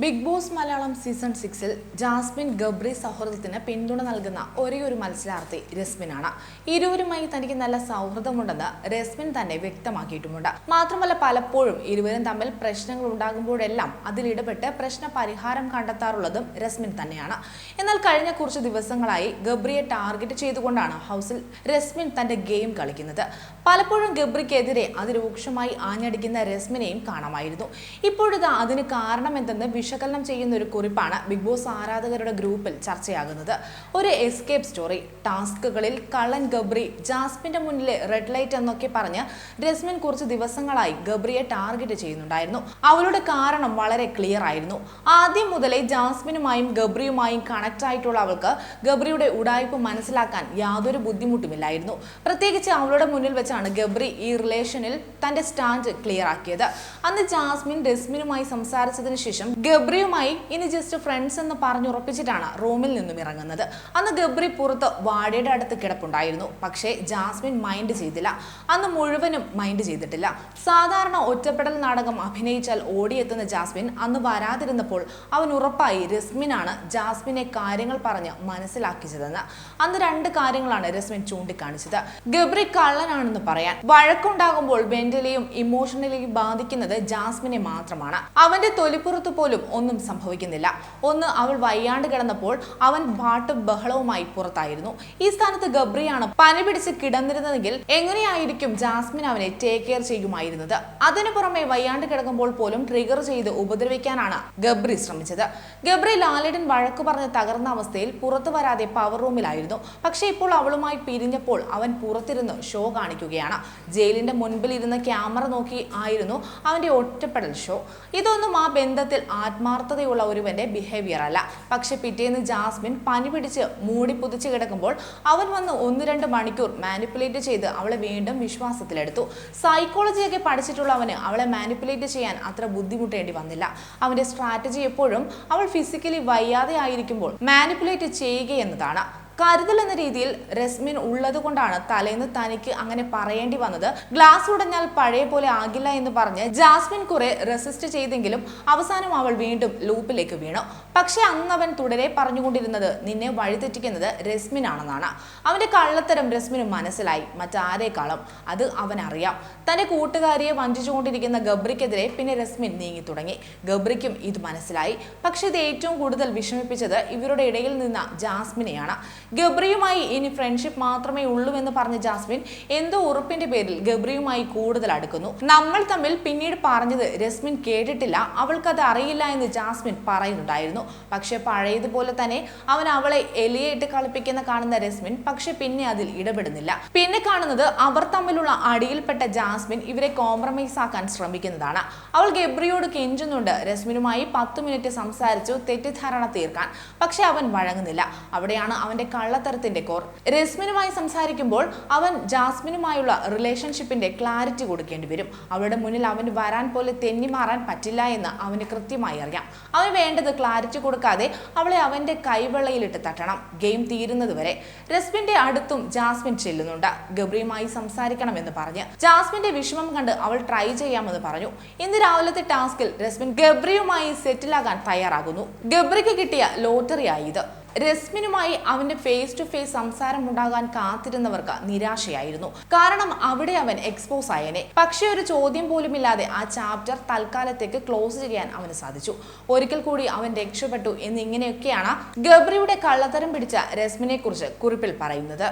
Big boss Malayalam season സിക്സിൽ Jasmine Gabri സൗഹൃദത്തിന് പിന്തുണ നൽകുന്ന ഒരേ ഒരു മത്സരാർത്ഥി രസ്മിനാണ്. ഇരുവരുമായി തനിക്ക് നല്ല സൗഹൃദമുണ്ടെന്ന് രസ്മിൻ തന്നെ വ്യക്തമാക്കിയിട്ടുമുണ്ട്. മാത്രമല്ല പലപ്പോഴും ഇരുവരും തമ്മിൽ പ്രശ്നങ്ങൾ ഉണ്ടാകുമ്പോഴെല്ലാം അതിലിടപെട്ട് പ്രശ്ന പരിഹാരം കണ്ടെത്താറുള്ളതും രസ്മിൻ തന്നെയാണ്. എന്നാൽ കഴിഞ്ഞ കുറച്ച് ദിവസങ്ങളായി ഗബ്രിയെ ടാർഗറ്റ് ചെയ്തുകൊണ്ടാണ് ഹൗസിൽ രസ്മിൻ തന്റെ ഗെയിം കളിക്കുന്നത്. പലപ്പോഴും ഗബ്രിക്കെതിരെ അതിരൂക്ഷമായി ആഞ്ഞടിക്കുന്ന രസ്മിനെയും കാണാമായിരുന്നു. ഇപ്പോഴിത് അതിന് കാരണം എന്തെന്ന് വിശകലനം ചെയ്യുന്ന ഒരു കുറിപ്പാണ് ബിഗ് ബോസ് ആരാധകരുടെ ഗ്രൂപ്പിൽ ചർച്ചയാകുന്നത്. ഒരു എസ്കേപ്പ് സ്റ്റോറി ടാസ്കുകളിൽ കള്ളൻ ഗബ്രി ജാസ്മിന്റെ മുന്നിലെ റെഡ് ലൈറ്റ് എന്നൊക്കെ പറഞ്ഞ് രസ്മിൻ കുറച്ച് ദിവസങ്ങളായി ഗബ്രിയെ ടാർഗറ്റ് ചെയ്യുന്നുണ്ടായിരുന്നു. അവരുടെ കാരണം വളരെ ക്ലിയർ ആയിരുന്നു. ആദ്യം മുതലേ ജാസ്മിനുമായും ഗബ്രിയുമായും കണക്ട് ആയിട്ടുള്ള അവൾക്ക് ഗബ്രിയുടെ ഉടായ്പ് മനസ്സിലാക്കാൻ യാതൊരു ബുദ്ധിമുട്ടുമില്ലായിരുന്നു. പ്രത്യേകിച്ച് അവളുടെ മുന്നിൽ വെച്ചാണ് ഗബ്രി ഈ റിലേഷനിൽ തന്റെ സ്റ്റാൻഡ് ക്ലിയർ ആക്കിയത്. അന്ന് ജാസ്മിൻ രസ്മിനുമായി സംസാരിച്ചതിന് ശേഷം ഗബ്രിയുമായി ഇനി ജസ്റ്റ് ഫ്രണ്ട്സ് എന്ന് പറഞ്ഞുറപ്പിച്ചിട്ടാണ് റൂമിൽ നിന്നും ഇറങ്ങുന്നത്. അന്ന് ഗബ്രി പുറത്ത് വാഴയുടെ അടുത്ത് കിടപ്പുണ്ടായിരുന്നു. പക്ഷേ ജാസ്മിൻ മൈൻഡ് ചെയ്തില്ല. അന്ന് മുഴുവനും മൈൻഡ് ചെയ്തിട്ടില്ല. സാധാരണ ഒറ്റപ്പെടൽ നാടകം അഭിനയിച്ചാൽ ഓടിയെത്തുന്ന ജാസ്മിൻ അന്ന് വരാതിരുന്നപ്പോൾ അവൻ ഉറപ്പായി രസ്മിനാണ് ജാസ്മിനെ കാര്യങ്ങൾ പറഞ്ഞ് മനസ്സിലാക്കിച്ചതെന്ന്. അന്ന് രണ്ട് കാര്യങ്ങളാണ് രസ്മിൻ ചൂണ്ടിക്കാണിച്ചത്. ഗബ്രി കള്ളനാണെന്ന് പറയാൻ വഴക്കുണ്ടാകുമ്പോൾ മെന്റലിയും ഇമോഷണലിയും ബാധിക്കുന്നത് ജാസ്മിനെ മാത്രമാണ്. അവന്റെ തൊലിപ്പുറത്ത് പോലും ഒന്നും സംഭവിക്കുന്നില്ല. ഒന്ന് അവൾ വയ്യാണ്ട് കിടന്നപ്പോൾ അവൻ പാട്ടും ബഹളവുമായി പുറത്തായിരുന്നു. ഈ സ്ഥാനത്ത് ഗബ്രിയാണ് പനി പിടിച്ച് കിടന്നിരുന്നതെങ്കിൽ എങ്ങനെയായിരിക്കും ജാസ്മിൻ അവനെ ടേക്ക് കെയർ ചെയ്യുമായിരുന്നത്? അതിനു പുറമെ വയ്യാണ്ട് കിടക്കുമ്പോൾ പോലും ട്രിഗർ ചെയ്ത് ഉപദ്രവിക്കാനാണ് ഗബ്രി ശ്രമിച്ചത്. ഗബ്രി ലാലിഡൻ വഴക്ക് പറഞ്ഞ് തകർന്ന അവസ്ഥയിൽ പുറത്തു വരാതെ പവർ റൂമിലായിരുന്നു പക്ഷേ ഇപ്പോൾ അവളുമായി പിരിഞ്ഞപ്പോൾ അവൻ പുറത്തിരുന്ന് ഷോ കാണിക്കുകയാണ്. ജയിലിന്റെ മുൻപിൽ ഇരുന്ന ക്യാമറ നോക്കി ആയിരുന്നു അവന്റെ ഒറ്റപ്പെടൽ ഷോ ഇതൊന്നും ആ ബന്ധത്തിൽ ആത്മാർത്ഥതയുള്ള ഒരുവന്റെ ബിഹേവിയർ അല്ല. പക്ഷെ പിറ്റേന്ന് ജാസ്മിൻ പനി പിടിച്ച് മൂടി പുതിച്ച് കിടക്കുമ്പോൾ അവൻ വന്ന് ഒന്ന് രണ്ട് മണിക്കൂർ മാനിപ്പുലേറ്റ് ചെയ്ത് അവളെ വീണ്ടും വിശ്വാസത്തിലെടുത്തു. സൈക്കോളജിയൊക്കെ പഠിച്ചിട്ടുള്ള അവന് അവളെ മാനിപ്പുലേറ്റ് ചെയ്യാൻ അത്ര ബുദ്ധിമുട്ടേണ്ടി വന്നില്ല. അവന്റെ സ്ട്രാറ്റജി എപ്പോഴും അവൾ ഫിസിക്കലി വയ്യാതെ ആയിരിക്കുമ്പോൾ മാനിപ്പുലേറ്റ് ചെയ്യുക എന്നതാണ്. കരുതൽ എന്ന രീതിയിൽ രസ്മിൻ ഉള്ളത് കൊണ്ടാണ് തലേന്ന് തനിക്ക് അങ്ങനെ പറയേണ്ടി വന്നത്. ഗ്ലാസ് ഉടഞ്ഞാൽ പഴയ പോലെ ആകില്ല എന്ന് പറഞ്ഞ് ജാസ്മിൻ കുറെ റെസിസ്റ്റ് ചെയ്തെങ്കിലും അവസാനം അവൾ വീണ്ടും ലൂപ്പിലേക്ക് വീണു. പക്ഷെ അന്ന് അവൻ തുടരെ പറഞ്ഞുകൊണ്ടിരുന്നത് നിന്നെ വഴിതെറ്റിക്കുന്നത് രസ്മിൻ ആണെന്നാണ് അവന്റെ കള്ളത്തരം രസ്മിന് മനസ്സിലായി. മറ്റാരേക്കാളും. അത് അവൻ അറിയാം തന്റെ കൂട്ടുകാരിയെ വഞ്ചിച്ചുകൊണ്ടിരിക്കുന്ന ഗബ്രിക്കെതിരെ പിന്നെ രസ്മിൻ നീങ്ങി തുടങ്ങി. ഗബ്രിക്കും ഇത് മനസ്സിലായി. പക്ഷെ ഇത് ഏറ്റവും കൂടുതൽ വിഷമിപ്പിച്ചത് ഇവരുടെ ഇടയിൽ നിന്ന ജാസ്മിനെയാണ്. ഗബ്രിയുമായി ഇനി ഫ്രണ്ട്ഷിപ്പ് മാത്രമേ ഉള്ളൂ എന്ന് പറഞ്ഞ ജാസ്മിൻ എന്തോ ഉറപ്പിന്റെ പേരിൽ ഗബ്രിയുമായി കൂടുതൽ അടുക്കുന്നു. നമ്മൾ തമ്മിൽ പിന്നീട് പറഞ്ഞത് രസ്മിൻ കേട്ടിട്ടില്ല അവൾക്കത് അറിയില്ല എന്ന് ജാസ്മിൻ പറയുന്നുണ്ടായിരുന്നു. പക്ഷെ പഴയതുപോലെ തന്നെ അവൻ അവളെ എലിയേറ്റ് കളിപ്പിക്കുന്ന കാണുന്ന രസ്മിൻ പക്ഷെ പിന്നെ അതിൽ ഇടപെടുന്നില്ല. പിന്നെ കാണുന്നത് അവർ തമ്മിലുള്ള അടിയിൽപ്പെട്ട ജാസ്മിൻ ഇവരെ കോംപ്രമൈസ് ആക്കാൻ ശ്രമിക്കുന്നതാണ്. അവൾ ഗബ്രിയോട് കെഞ്ചുന്നുണ്ട് രസ്മിനുമായി പത്ത് മിനിറ്റ് സംസാരിച്ചു തെറ്റിദ്ധാരണ തീർക്കാൻ. പക്ഷെ അവൻ വഴങ്ങുന്നില്ല. അവിടെയാണ് അവന്റെ കള്ളത്തരത്തിന്റെ കോർ. രസ്മിനുമായി സംസാരിക്കുമ്പോൾ അവൻ ജാസ്മിനുമായുള്ള റിലേഷൻഷിപ്പിന്റെ ക്ലാരിറ്റി കൊടുക്കേണ്ടി വരും. അവളുടെ മുന്നിൽ അവന് വരാൻ പോലെ തെന്നി മാറാൻ പറ്റില്ല എന്ന് അവന് കൃത്യമായി അറിയാം. അവന് വേണ്ടത് ക്ലാരിറ്റി കൊടുക്കാതെ അവളെ അവന്റെ കൈവെള്ളയിലിട്ട് തട്ടണം. ഗെയിം തീരുന്നതുവരെ രസ്മിന്റെ അടുത്തും ജാസ്മിൻ ചെല്ലുന്നുണ്ട്. ഗബ്രിയുമായി സംസാരിക്കണമെന്ന് പറഞ്ഞ് ജാസ്മിന്റെ വിഷമം കണ്ട് അവൾ ട്രൈ ചെയ്യാമെന്ന് പറഞ്ഞു. ഇന്ന് രാവിലത്തെ ടാസ്കിൽ രസ്മിൻ ഗബ്രിയുമായി സെറ്റിലാകാൻ തയ്യാറാകുന്നു. ഗബ്രിക്ക് കിട്ടിയ ലോട്ടറിയായി ഇത്. രസ്മിനുമായി അവന്റെ ഫേസ് ടു ഫേസ് സംസാരം ഉണ്ടാകാൻ കാത്തിരുന്നവർക്ക് നിരാശയായിരുന്നു. കാരണം അവിടെ അവൻ എക്സ്പോസ് ആയനെ. പക്ഷേ ഒരു ചോദ്യം പോലും ഇല്ലാതെ ആ ചാപ്റ്റർ തൽക്കാലത്തേക്ക് ക്ലോസ് ചെയ്യാൻ അവന് സാധിച്ചു. ഒരിക്കൽ കൂടി അവൻ രക്ഷപ്പെട്ടു എന്നിങ്ങനെയൊക്കെയാണ് ഗബ്രിയുടെ കള്ളത്തരം പിടിച്ച രസ്മിനെ കുറിച്ച് കുറിപ്പിൽ പറയുന്നത്.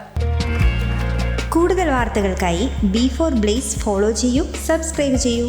കൂടുതൽ വാർത്തകൾക്കായി ബി ഫോർ ബ്ലേസ് ഫോളോ ചെയ്യൂ സബ്സ്ക്രൈബ് ചെയ്യൂ.